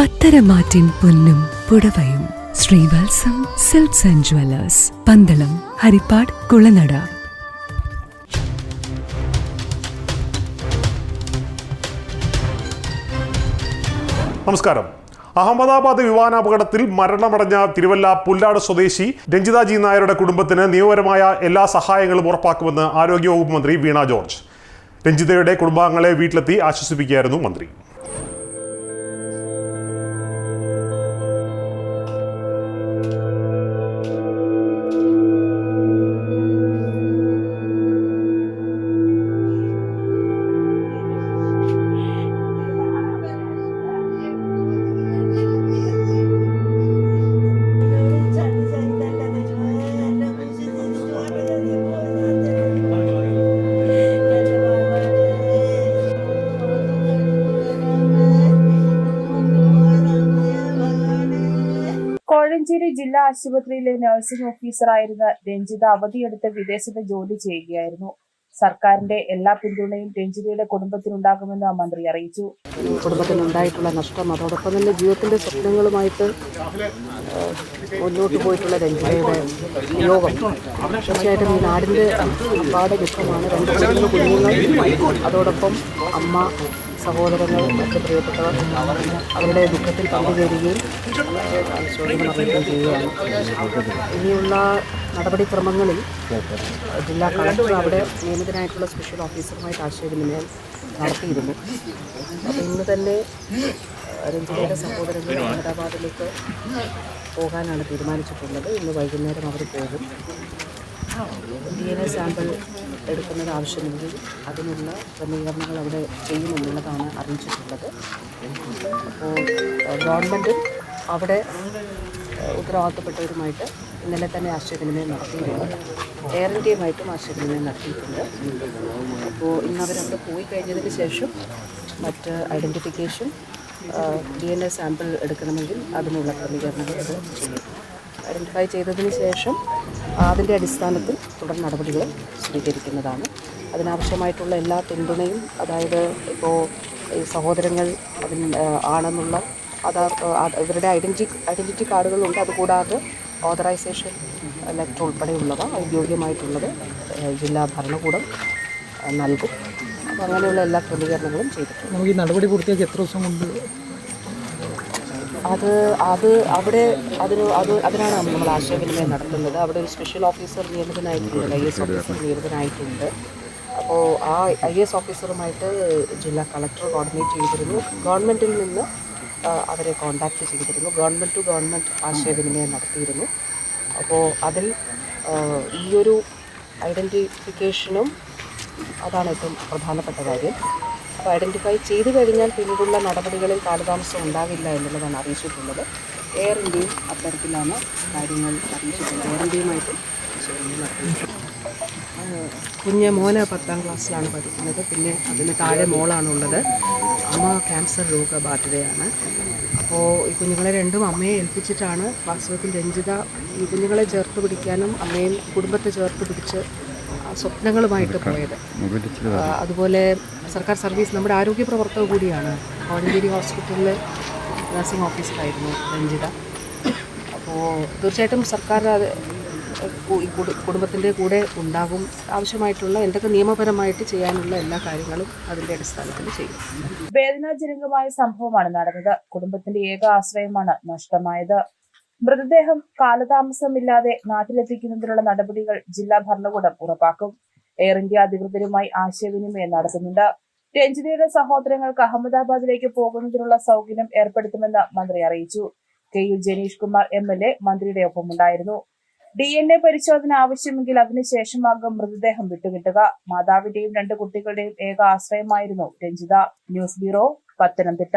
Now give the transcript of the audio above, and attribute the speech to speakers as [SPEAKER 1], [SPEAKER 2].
[SPEAKER 1] പത്തരമാറ്റിൻ പൊന്നും പുടവയും. Srivatsam silks and jewellers. Pandalam Harippad Kulanada.
[SPEAKER 2] നമസ്കാരം. അഹമ്മദാബാദ് വിമാനാപകടത്തിൽ മരണമടഞ്ഞ തിരുവല്ല പുല്ലാട് സ്വദേശി രഞ്ജിതാജി നായരുടെ കുടുംബത്തിന് നിയമപരമായ എല്ലാ സഹായങ്ങളും ഉറപ്പാക്കുമെന്ന് ആരോഗ്യവകുപ്പ് മന്ത്രി വീണ ജോർജ്. രഞ്ജിതയുടെ കുടുംബാംഗങ്ങളെ വീട്ടിലെത്തി ആശ്വസിപ്പിക്കുകയായിരുന്നു മന്ത്രി.
[SPEAKER 3] കോഴഞ്ചേരി ജില്ലാ ആശുപത്രിയിലെ നഴ്സിംഗ് ഓഫീസറായിരുന്ന രഞ്ജിത അവധിയെടുത്ത് വിദേശത്ത് ജോലി ചെയ്യുകയായിരുന്നു. സർക്കാരിന്റെ എല്ലാ പിന്തുണയും രഞ്ജിതയുടെ കുടുംബത്തിനുണ്ടാകുമെന്ന് മന്ത്രി അറിയിച്ചു.
[SPEAKER 4] കുടുംബത്തിനുണ്ടായിട്ടുള്ള നഷ്ടം അതോടൊപ്പം തന്നെ ജീവിതത്തിന്റെ സ്വപ്നങ്ങളുമായിട്ട് മുന്നോട്ട് പോയിട്ടുള്ള രഞ്ജിതയുടെ യോഗം തീർച്ചയായിട്ടും ഈ നാടിന്റെ ഒരുപാട് ദുഃഖമാണ്. രണ്ട് കുടുംബങ്ങൾ അതോടൊപ്പം അമ്മ സഹോദരങ്ങൾ മറ്റ് പ്രിയപ്പെട്ടവർ അവരുടെ ദുഃഖത്തിൽ പങ്കുചേരുകയും അനുശോചനം അറിയിക്കുകയും ചെയ്യുകയാണ് ഇനിയുള്ള നടപടിക്രമങ്ങളിൽ ജില്ലാ കളക്ടർ അവിടെ നിയമിതനായിട്ടുള്ള സ്പെഷ്യൽ ഓഫീസറുമായിട്ട് ആശയവിനിമയം നടത്തിയിരുന്നു. അപ്പോൾ ഇന്ന് തന്നെ രഞ്ജിതയുടെ സഹോദരങ്ങൾ അഹമ്മദാബാദിലേക്ക് പോകാനാണ് തീരുമാനിച്ചിട്ടുള്ളത്. ഇന്ന് വൈകുന്നേരം അവർ പോകും. ഡി എൻ എ സാമ്പിൾ എടുക്കുന്നത് ആവശ്യമെങ്കിൽ അതിനുള്ള ക്രമീകരണങ്ങൾ അവിടെ ചെയ്യുമെന്നുള്ളതാണ് അറിയിച്ചിട്ടുള്ളത്. അപ്പോൾ ഗവൺമെന്റ് അവിടെ ഉത്തരവാദിത്തപ്പെട്ടവരുമായിട്ട് ഇന്നലെ തന്നെ ആശയവിനിമയം നടത്തിയിട്ടുണ്ട്. എയർ ഇന്ത്യയുമായിട്ടും ആശയവിനിമയം നടത്തിയിട്ടുണ്ട്. അപ്പോൾ ഇന്ന് പോയി കഴിഞ്ഞതിന് ശേഷം മറ്റ് identification D N A sample എടുക്കണമെങ്കിൽ അതിനുള്ള ക്രമീകരണങ്ങൾ അത് ചെയ്യും. ഐഡന്റിഫൈ ചെയ്തതിന് ശേഷം അതിന്റെ അടിസ്ഥാനത്തിൽ തുടർ നടപടികൾ സ്വീകരിക്കുന്നതാണ്. അതിനാവശ്യമായിട്ടുള്ള എല്ലാ പിന്തുണയും അതായത് ഇപ്പോൾ ഈ സഹോദരങ്ങൾ അതിന് ആണെന്നുള്ള ആ- ഇവരുടെ ഐഡന്റി ഐഡന്റിറ്റി കാർഡുകളുണ്ട്. അതുകൂടാതെ ഓതറൈസേഷൻ ലെറ്റർ ഉൾപ്പെടെയുള്ളവ ഔദ്യോഗികമായിട്ടുള്ളത് ജില്ലാ ഭരണകൂടം നൽകും. അപ്പോൾ അങ്ങനെയുള്ള എല്ലാ ക്രമീകരണങ്ങളും ചെയ്തിട്ടുണ്ട്.
[SPEAKER 5] നമുക്ക് ഈ നടപടി പൂർത്തിയാക്കി എത്ര ദിവസം കൊണ്ട്
[SPEAKER 4] അത് അത് അവിടെ അതിന് അത് അതിനാണ് നമ്മൾ ആശയവിനിമയം നടത്തുന്നത്. അവിടെ ഒരു സ്പെഷ്യൽ ഓഫീസർ നിയമിതനായിട്ടുണ്ട് ഐ എസ് ഓഫീസർ നിയമിതനായിട്ടുണ്ട്. അപ്പോൾ ആ ഐ എസ് ഓഫീസറുമായിട്ട് ജില്ലാ കളക്ടർ കോർഡിനേറ്റ് ചെയ്തിരുന്നു. ഗവൺമെന്റിൽ നിന്ന് അവരെ കോൺടാക്റ്റ് ചെയ്തിരുന്നു. ഗവൺമെന്റ് ടു ഗവൺമെന്റ് ആശയവിനിമയം നടത്തിയിരുന്നു. അപ്പോൾ അതിൽ ഈയൊരു ഐഡന്റിഫിക്കേഷനും അതാണ് ഏറ്റവും പ്രധാനപ്പെട്ട കാര്യം. അപ്പോൾ ഐഡന്റിഫൈ ചെയ്ത് കഴിഞ്ഞാൽ പിന്നീടുള്ള നടപടികളിൽ കാലതാമസം ഉണ്ടാവില്ല എന്നുള്ളതാണ് അറിയിച്ചിട്ടുള്ളത്. എയർ ഇന്ത്യയും അത്തരത്തിലാണ് കാര്യങ്ങൾ അറിയിച്ചിട്ടുള്ളത്. എയർ ഇന്ത്യയുമായിട്ട്. കുഞ്ഞ് മോന് പത്താം ക്ലാസ്സിലാണ് പഠിക്കുന്നത്. പിന്നെ അതിന് താഴെ മോളാണുള്ളത്. അമ്മ ക്യാൻസർ രോഗബാധിതയാണ്. അപ്പോൾ ഈ കുഞ്ഞുങ്ങളെ രണ്ടും അമ്മയെ ഏൽപ്പിച്ചിട്ടാണ് വാസ്തവത്തിൽ രഞ്ജിത ഈ കുഞ്ഞുങ്ങളെ ചേർത്ത് പിടിക്കാനും അമ്മയും കുടുംബത്തെ ചേർത്ത് പിടിച്ച് സ്വപ്നങ്ങളുമായിട്ട് പോയത്. അതുപോലെ സർക്കാർ സർവീസ് നമ്മുടെ ആരോഗ്യ പ്രവർത്തക കൂടിയാണ്. കോഴഞ്ചേരി ഹോസ്പിറ്റലിൽ നഴ്സിംഗ് ഓഫീസറായിരുന്നു രഞ്ജിത. അപ്പോൾ തീർച്ചയായിട്ടും സർക്കാർ അത് കുടുംബത്തിന്റെ കൂടെ ഉണ്ടാകും. ആവശ്യമായിട്ടുള്ള എന്തൊക്കെ നിയമപരമായിട്ട് ചെയ്യാനുള്ള എല്ലാ കാര്യങ്ങളും അതിന്റെ അടിസ്ഥാനത്തിൽ ചെയ്യും.
[SPEAKER 3] വേദനാജനകമായ സംഭവമാണ് നടന്നത്. കുടുംബത്തിന്റെ ഏക ആശ്രയമാണ് നഷ്ടമായത്. മൃതദേഹം കാലതാമസമില്ലാതെ നാട്ടിലെത്തിക്കുന്നതിനുള്ള നടപടികൾ ജില്ലാ ഭരണകൂടം ഉറപ്പാക്കും. എയർ ഇന്ത്യ അധികൃതരുമായി ആശയവിനിമയം നടത്തുന്നുണ്ട്. രഞ്ജിതയുടെ സഹോദരങ്ങൾക്ക് അഹമ്മദാബാദിലേക്ക് പോകുന്നതിനുള്ള സൗകര്യം ഏർപ്പെടുത്തുമെന്ന് മന്ത്രി അറിയിച്ചു. K U Jenish Kumar M L A മന്ത്രിയുടെ ഒപ്പമുണ്ടായിരുന്നു. ഡി എൻ എ പരിശോധന ആവശ്യമെങ്കിൽ അതിനുശേഷമാകും മൃതദേഹം വിട്ടുകിട്ടുക. മാതാവിന്റെയും രണ്ട് കുട്ടികളുടെയും ഏക ആശ്രയമായിരുന്നു രഞ്ജിത. News bureau Pathanamthitta.